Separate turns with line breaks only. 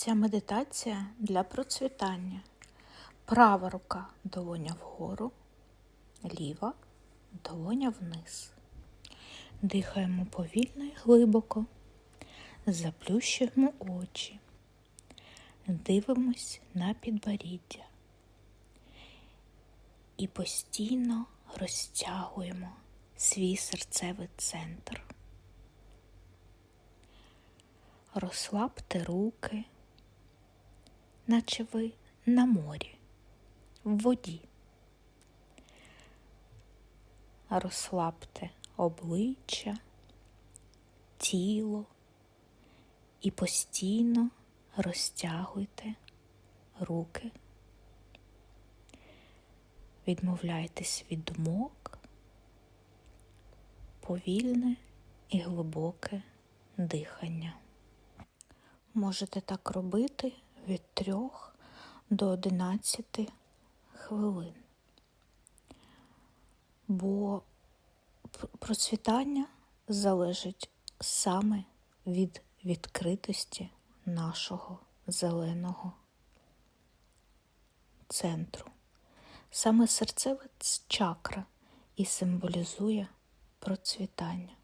Ця медитація для процвітання. Права рука долоня вгору, ліва долоня вниз. Дихаємо повільно і глибоко, заплющуємо очі, дивимось на підборіддя і постійно розтягуємо свій серцевий центр. Розслабте руки, наче ви на морі, в воді. Розслабте обличчя, тіло і постійно розтягуйте руки. Відмовляйтесь від думок, повільне і глибоке дихання. Можете так робити від 3 до 11 хвилин. Бо процвітання залежить саме від відкритості нашого зеленого центру. Саме серцева чакра і символізує процвітання.